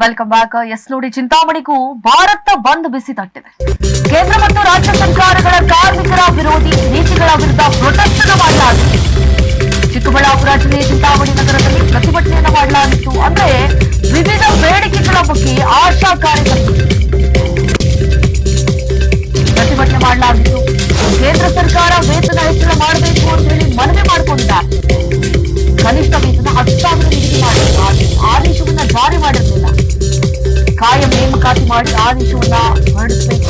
Welcome back S ನೋಡಿ, ಚಿಂತಾಮಣಿಗೂ ಭಾರತ ಬಂದ್ ಬಿಸಿ ತಟ್ಟಿದೆ. ಕೇಂದ್ರ ಮತ್ತು ರಾಜ್ಯ ಸರ್ಕಾರಗಳ ಕಾರ್ಮಿಕರ ವಿರೋಧಿ ನೀತಿಗಳ ವಿರುದ್ಧ ಪ್ರೊಟೆಸ್ಟ್ ಮಾಡಲಾಗುತ್ತಿದೆ ಚಿಕ್ಕಬಳ್ಳಾಪುರ ಜಿಲ್ಲೆಯ ಚಿಂತಾಮಣಿ ನಗರದಲ್ಲಿ ಪ್ರತಿಭಟನೆಯನ್ನು ಮಾಡಲಾಗಿತ್ತು. ಅಂದ್ರೆ ವಿವಿಧ ಬೇಡಿಕೆಗಳ ಬಗ್ಗೆ ಮಾಡಿ ಆದೇಶವನ್ನ ಹೊರಡಿಸಬೇಕು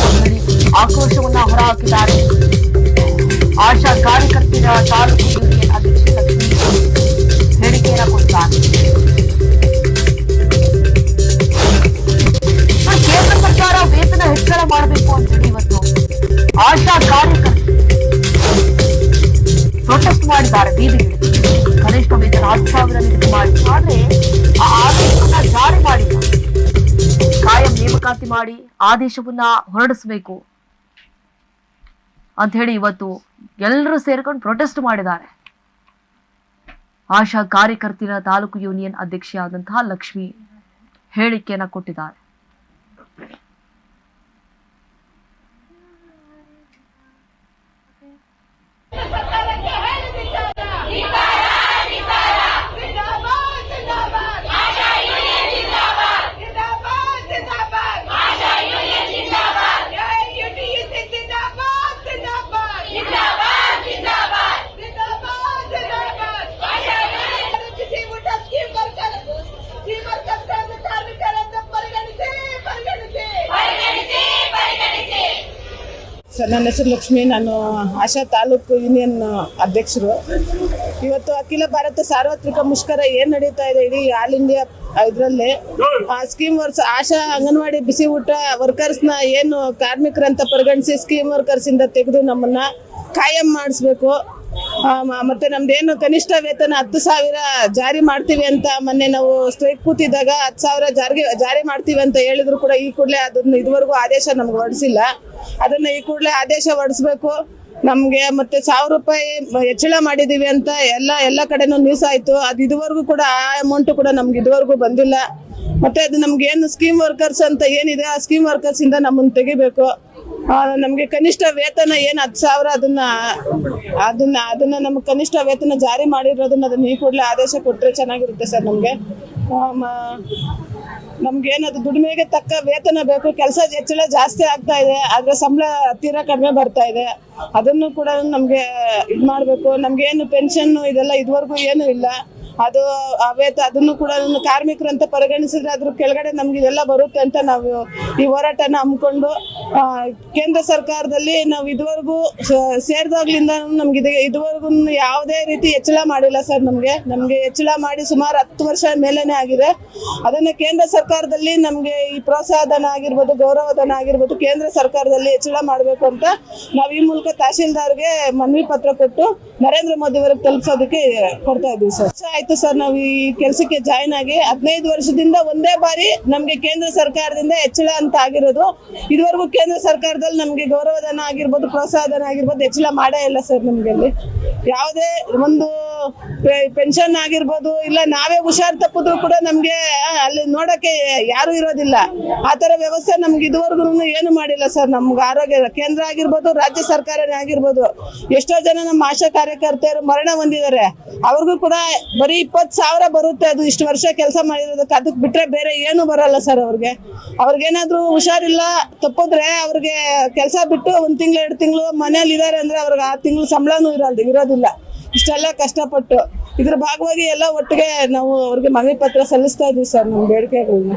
ಆಕ್ರೋಶವನ್ನ ಹೊರಹಾಕಿದ್ದಾರೆ. ಆಶಾ ಕಾರ್ಯಕರ್ತರ ತಾಲೂಕು ಯೂನಿಯನ್ ಅಧ್ಯಕ್ಷ ಹೇಳಿಕೆಯನ್ನ ಕೇಂದ್ರ ಸರ್ಕಾರ ವೇತನ ಹೆಚ್ಚಳ ಮಾಡಬೇಕು ಅಂತ ಹೇಳಿ ಇವತ್ತು ಆಶಾ ಕಾರ್ಯಕರ್ತರು ಪ್ರೊಟೆಸ್ಟ್ ಮಾಡಿದ್ದಾರೆ ಬೀದಿಗಿಳಿದು ಕನಿಷ್ಠ ವೇತನ ಹತ್ತು ಸಾವಿರ ಮಾಡಿ. ಆದ್ರೆ ಆ ಆದೇಶವನ್ನ ಜಾರಿ ಮಾಡಿಲ್ಲ. ಕಾಯಂ ನೇಮಕಾತಿ ಮಾಡಿ ಆದೇಶವನ್ನ ಹೊರಡಿಸಬೇಕು ಅಂತ ಹೇಳಿ ಇವತ್ತು ಎಲ್ಲರೂ ಸೇರ್ಕೊಂಡು ಪ್ರೊಟೆಸ್ಟ್ ಮಾಡಿದ್ದಾರೆ. ಆಶಾ ಕಾರ್ಯಕರ್ತರ ತಾಲೂಕು ಯೂನಿಯನ್ ಅಧ್ಯಕ್ಷೆಯಾದಂತಹ ಲಕ್ಷ್ಮಿ ಹೇಳಿಕೆಯನ್ನ ಕೊಟ್ಟಿದ್ದಾರೆ ಸರ್ಕಾರಕ್ಕೆ ಹೇಳಿದಿದ್ದಾರೆ ಜಿಂದಾಬಾದ್ ಜಿಂದಾಬಾದ್ ಆಶಾ ಯೂನಿಯನ್ ಜಿಂದಾಬಾದ್ ಜಿಂದಾಬಾದ್ ಜಿಂದಾಬಾದ್ ಆಶಾ ಯೂನಿಯನ್ ಜಿಂದಾಬಾದ್ ಯುಟಿಯುಸಿ ಜಿಂದಾಬಾದ್ ಜಿಂದಾಬಾದ್ ಜಿಂದಾಬಾದ್ ಜಿಂದಾಬಾದ್ ಜಿಂದಾಬಾದ್ ಜಿಂದಾಬಾದ್ ಆಶಾ ಯೂನಿಯನ್ ರಚಿಸಿ ಊಟ ಸ್ಕೀಮ್ ವರ್ಕರ್ ಸ್ಕೀಮ್ ವರ್ಕರ್ಗಳನ್ನು ಕಾರ್ಮಿಕರನ್ನು ಪರಿಗಣಿಸಿ ಪರಿಗಣಿಸಿ ಪರಿಗಣಿಸಿ ಪರಿಗಣಿಸಿ ಸರ್, ನನ್ನ ಹೆಸರು ಲಕ್ಷ್ಮಿ. ನಾನು ಆಶಾ ತಾಲೂಕು ಯೂನಿಯನ್ ಅಧ್ಯಕ್ಷರು. ಇವತ್ತು ಅಖಿಲ ಭಾರತ ಸಾರ್ವತ್ರಿಕ ಮುಷ್ಕರ ಏನು ನಡೀತಾ ಇದೆ ಇಡೀ ಆಲ್ ಇಂಡಿಯಾ ಇದರಲ್ಲಿ? ಆ ಸ್ಕೀಮ್ ವರ್ಕ್ಸ್ ಆಶಾ ಅಂಗನವಾಡಿ ಬಿಸಿ ಊಟ ವರ್ಕರ್ಸ್ನ ಏನು ಕಾರ್ಮಿಕರಂತ ಪರಿಗಣಿಸಿ ಸ್ಕೀಮ್ ವರ್ಕರ್ಸಿಂದ ತೆಗೆದು ನಮ್ಮನ್ನ ಕಾಯಂ ಮಾಡಿಸ್ಬೇಕು. ಮತ್ತೆ ನಮ್ದೇನು ಕನಿಷ್ಠ ವೇತನ ಹತ್ತು ಸಾವಿರ ಜಾರಿ ಮಾಡ್ತೀವಿ ಅಂತ ಮೊನ್ನೆ ನಾವು ಸ್ಟ್ರೈಕ್ ಕೂತಿದ್ದಾಗ ಹತ್ತು ಸಾವಿರ ಜಾರಿಗೆ ಜಾರಿ ಮಾಡ್ತೀವಿ ಅಂತ ಹೇಳಿದ್ರು ಕೂಡ ಈ ಕೂಡಲೇ ಅದನ್ನ ಇದುವರೆಗೂ ಆದೇಶ ನಮ್ಗೆ ಹೊರಡಿಸಿಲ್ಲ. ಅದನ್ನ ಈ ಕೂಡಲೇ ಆದೇಶ ಹೊರಡಿಸ್ಬೇಕು. ನಮಗೆ ಮತ್ತೆ ಸಾವಿರ ರೂಪಾಯಿ ಹೆಚ್ಚಳ ಮಾಡಿದೀವಿ ಅಂತ ಎಲ್ಲ ಎಲ್ಲ ಕಡೆನೂ ನ್ಯೂಸ್ ಆಯ್ತು. ಅದು ಇದುವರೆಗೂ ಕೂಡ ಆ ಅಮೌಂಟ್ ಕೂಡ ನಮ್ಗೆ ಇದುವರೆಗೂ ಬಂದಿಲ್ಲ. ಮತ್ತೆ ಅದು ನಮ್ಗೆ ಏನು ಸ್ಕೀಮ್ ವರ್ಕರ್ಸ್ ಅಂತ ಏನಿದೆ, ಆ ಸ್ಕೀಮ್ ವರ್ಕರ್ಸ್ ಇಂದ ನಮ್ಮನ್ನು ತೆಗಿಬೇಕು. ನಮ್ಗೆ ಕನಿಷ್ಠ ವೇತನ ಏನು ಹತ್ತು ಸಾವಿರ ಅದನ್ನ ಅದನ್ನ ಅದನ್ನ ನಮ್ಗೆ ಕನಿಷ್ಠ ವೇತನ ಜಾರಿ ಮಾಡಿರೋದನ್ನ ಅದನ್ನ ಈ ಕೂಡಲೇ ಆದೇಶ ಕೊಟ್ಟರೆ ಚೆನ್ನಾಗಿರುತ್ತೆ ಸರ್ ನಮಗೆ. ನಮ್ಗೇನದು ದುಡಿಮೆಗೆ ತಕ್ಕ ವೇತನ ಬೇಕು, ಕೆಲಸ ಹೆಚ್ಚಳ ಜಾಸ್ತಿ ಆಗ್ತಾ ಇದೆ, ಆದ್ರೆ ಸಂಬಳ ತೀರಾ ಕಡಿಮೆ ಬರ್ತಾ ಇದೆ. ಅದನ್ನು ಕೂಡ ನಮ್ಗೆ ಇದು ಮಾಡಬೇಕು. ನಮ್ಗೆ ಏನು ಪೆನ್ಷನ್ ಇದೆಲ್ಲ ಇದುವರೆಗೂ ಏನು ಇಲ್ಲ. ಅದು ಅವೇತ ವೇತ ಅದನ್ನು ಕೂಡ ಕಾರ್ಮಿಕರು ಅಂತ ಪರಿಗಣಿಸಿದ್ರೆ ಅದ್ರ ಕೆಳಗಡೆ ನಮ್ಗೆ ಇದೆಲ್ಲ ಬರುತ್ತೆ ಅಂತ ನಾವು ಈ ಹೋರಾಟನ ಹಮ್ಮಿಕೊಂಡು ಕೇಂದ್ರ ಸರ್ಕಾರದಲ್ಲಿ ನಾವು ಇದುವರೆಗೂ ಸೇರಿದಾಗ್ಲಿಂದ ನಮ್ಗೆ ಇದು, ಇದುವರೆಗೂ ಯಾವುದೇ ರೀತಿ ಹೆಚ್ಚಳ ಮಾಡಿಲ್ಲ ಸರ್ ನಮಗೆ. ನಮಗೆ ಹೆಚ್ಚಳ ಮಾಡಿ ಸುಮಾರು ಹತ್ತು ವರ್ಷ ಮೇಲೇನೆ ಆಗಿದೆ. ಅದನ್ನ ಕೇಂದ್ರ ಸರ್ಕಾರದಲ್ಲಿ ನಮಗೆ ಈ ಪ್ರೋತ್ಸಾಹಧನ ಆಗಿರ್ಬೋದು, ಗೌರವಧನ ಆಗಿರ್ಬೋದು ಕೇಂದ್ರ ಸರ್ಕಾರದಲ್ಲಿ ಹೆಚ್ಚಳ ಮಾಡಬೇಕು ಅಂತ ನಾವು ಈ ಮೂಲಕ ತಹಶೀಲ್ದಾರ್ಗೆ ಮನವಿ ಪತ್ರ ಕೊಟ್ಟು ನರೇಂದ್ರ ಮೋದಿ ಅವರಿಗೆ ತಲುಪಿಸೋದಕ್ಕೆ ಕೊಡ್ತಾ ಇದ್ದೀವಿ ಸರ್. ಆಯ್ತು ಸರ್, ನಾವು ಈ ಕೆಲಸಕ್ಕೆ ಜಾಯ್ನ್ ಆಗಿ ಹದಿನೈದು ವರ್ಷದಿಂದ ಒಂದೇ ಬಾರಿ ನಮಗೆ ಕೇಂದ್ರ ಸರ್ಕಾರದಿಂದ ಹೆಚ್ಚಳ ಅಂತ ಆಗಿರೋದು. ಇದುವರೆಗೂ ಕೇಂದ್ರ ಸರ್ಕಾರದಲ್ಲಿ ನಮಗೆ ಗೌರವಧನ ಆಗಿರ್ಬೋದು, ಪ್ರೋತ್ಸಾಹಧನ ಆಗಿರ್ಬೋದು, ಹೆಚ್ಚಳ ಮಾಡೇ ಇಲ್ಲ ಸರ್ ನಮಗೆ ಅಲ್ಲಿ. ಯಾವುದೇ ಒಂದು ಪೆನ್ಷನ್ ಆಗಿರ್ಬೋದು, ಇಲ್ಲ ನಾವೇ ಹುಷಾರ್ ತಪ್ಪಿದ್ರು ಕೂಡ ನಮ್ಗೆ ಅಲ್ಲಿ ನೋಡಕ್ಕೆ ಯಾರು ಇರೋದಿಲ್ಲ. ಆ ಥರ ವ್ಯವಸ್ಥೆ ನಮ್ಗೆ ಇದುವರೆಗೂ ಏನು ಮಾಡಿಲ್ಲ ಸರ್. ನಮ್ಗೆ ಆರೋಗ್ಯ, ಕೇಂದ್ರ ಆಗಿರ್ಬೋದು, ರಾಜ್ಯ ಸರ್ಕಾರನೇ ಆಗಿರ್ಬೋದು. ಎಷ್ಟೋ ಜನ ನಮ್ಮ ಆಶಾ ಕಾರ್ಯಕರ್ತೆಯರು ಮರಣ ಹೊಂದಿದ್ದಾರೆ. ಅವ್ರಿಗೂ ಕೂಡ ಬರೀ ಇಪ್ಪತ್ತು ಸಾವಿರ ಬರುತ್ತೆ. ಅದು ಇಷ್ಟು ವರ್ಷ ಕೆಲಸ ಮಾಡಿರೋದಕ್ಕೆ ಅದಕ್ಕೆ ಬಿಟ್ರೆ ಬೇರೆ ಏನು ಬರಲ್ಲ ಸರ್ ಅವ್ರಿಗೆ. ಅವ್ರಿಗೇನಾದ್ರೂ ಹುಷಾರಿಲ್ಲ, ತಪ್ಪಿದ್ರೆ ಅವ್ರಿಗೆ ಕೆಲಸ ಬಿಟ್ಟು ಒಂದು ತಿಂಗಳು, ಎರಡು ತಿಂಗಳು ಮನೇಲಿ ಇದ್ದಾರೆ ಅಂದ್ರೆ ಅವ್ರಿಗೆ ಆ ತಿಂಗಳು ಸಂಬಳನೂ ಇರಲ್ದು, ಇರೋದಿಲ್ಲ. ಇಷ್ಟೆಲ್ಲ ಕಷ್ಟಪಟ್ಟು ಇದ್ರ ಭಾಗವಾಗಿ ಎಲ್ಲ ಒಟ್ಟಿಗೆ ನಾವು ಅವ್ರಿಗೆ ಮನವಿ ಪತ್ರ ಸಲ್ಲಿಸ್ತಾ ಇದೀವಿ ಸರ್, ನಮ್ಮ ಬೇಡಿಕೆಗಳನ್ನ.